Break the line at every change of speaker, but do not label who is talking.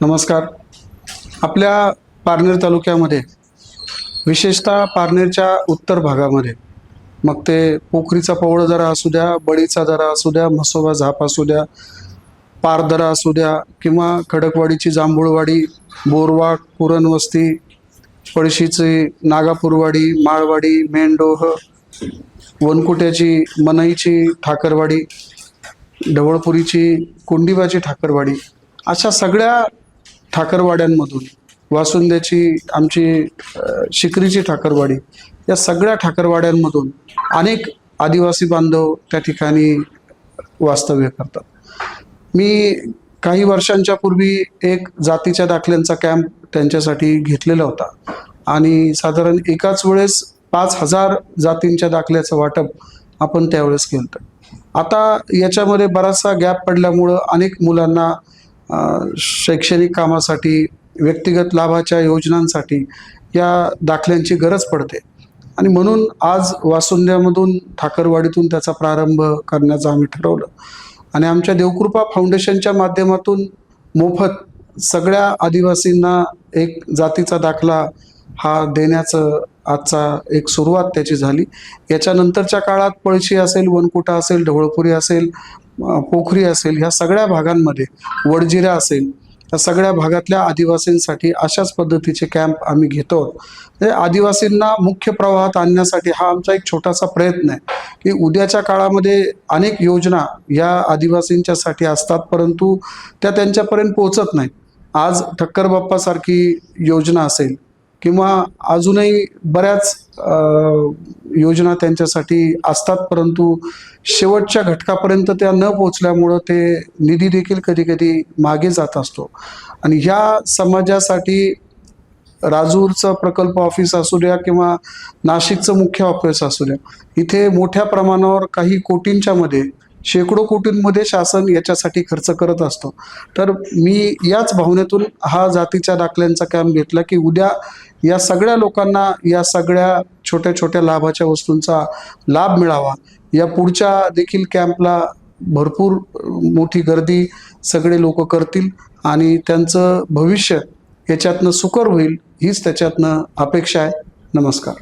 नमस्कार. आपल्या पारनेर तालुक्यामध्ये विशेषतः पारनेरच्या उत्तर भागामध्ये मग ते पोखरीचा पवळ दरा असू द्या बळीचा दरा असू द्या म्हसोबा झाप असू द्या पारदरा असू द्या किंवा खडकवाडीची जांभूळवाडी बोरवाड पुरणवस्ती पळशीची नागापूरवाडी माळवाडी मेंडोह वनकुट्याची मनईची ठाकरवाडी ढवळपुरीची कुंडिबाची ठाकरवाडी अशा सगळ्या ठाकरवाड्यांमधून वासुंद्याची आमची शिकरीची ठाकरवाडी या सगळ्या ठाकरवाड्यांमधून अनेक आदिवासी बांधव त्या ठिकाणी वास्तव्य करतात. मी काही वर्षांच्या पूर्वी एक जातीच्या दाखल्यांचा कॅम्प त्यांच्यासाठी घेतलेला होता आणि साधारण एकाच वेळेस पाच हजार जातींच्या दाखल्याचं वाटप आपण त्यावेळेस केलं आता याच्यामध्ये बराचसा गॅप पडल्यामुळं अनेक मुलांना शैक्षणिक कामासाठी व्यक्तिगत लाभाच्या योजनांसाठी या दाखल्यांची गरज पडते. आणि म्हणून आज वासुंद्यामधून ठाकरवाडीतून त्याचा प्रारंभ करण्याचं आम्ही ठरवलं. आणि आमच्या देवकृपा फाउंडेशनच्या माध्यमातून मोफत सगळ्या आदिवासींना एक जातीचा दाखला हा देण्याचं आजचा एक सुरुवात त्याची झाली. याच्यानंतरच्या काळात पळशी असेल वनकुटा असेल ढवळपुरी असेल पोखरी असेल ह्या सगळ्या भागांमध्ये वडजिरा असेल या सगळ्या भागातल्या आदिवासींसाठी अशाच पद्धतीचे कॅम्प आम्ही घेतो आहोत. म्हणजे आदिवासींना मुख्य प्रवाहात आणण्यासाठी हा आमचा एक छोटासा प्रयत्न आहे की उद्याच्या काळामध्ये अनेक योजना या आदिवासींच्यासाठी असतात परंतु त्या त्यांच्यापर्यंत पोहोचत नाहीत आज ठक्कर बाप्पासारखी योजना असेल किंवा अजूनही बऱ्याच योजना त्यांच्यासाठी असतात परंतु शेवटच्या घटकापर्यंत त्या न पोचल्यामुळं ते निधी देखील कधी कधी मागे जात असतो. आणि ह्या समाजासाठी राजूरचं प्रकल्प ऑफिस असू द्या किंवा नाशिकचं मुख्य ऑफिस असू द्या इथे मोठ्या प्रमाणावर काही कोटींच्या मध्ये शेकडो कोटींमध्ये शासन याच्यासाठी खर्च करत असतो. तर मी याच भावनेतून हा जातीच्या दाखल्यांचा कॅम्प घेतला की उद्या या सगळ्या लोकांना या सगळ्या छोट्या छोट्या लाभाच्या वस्तूंचा लाभ मिळावा. या पुढच्या देखील कॅम्पला भरपूर मोठी गर्दी सगळे लोक करतील आणि त्यांचं भविष्य याच्यातनं सुकर होईल हीच त्याच्यातनं अपेक्षा आहे. नमस्कार.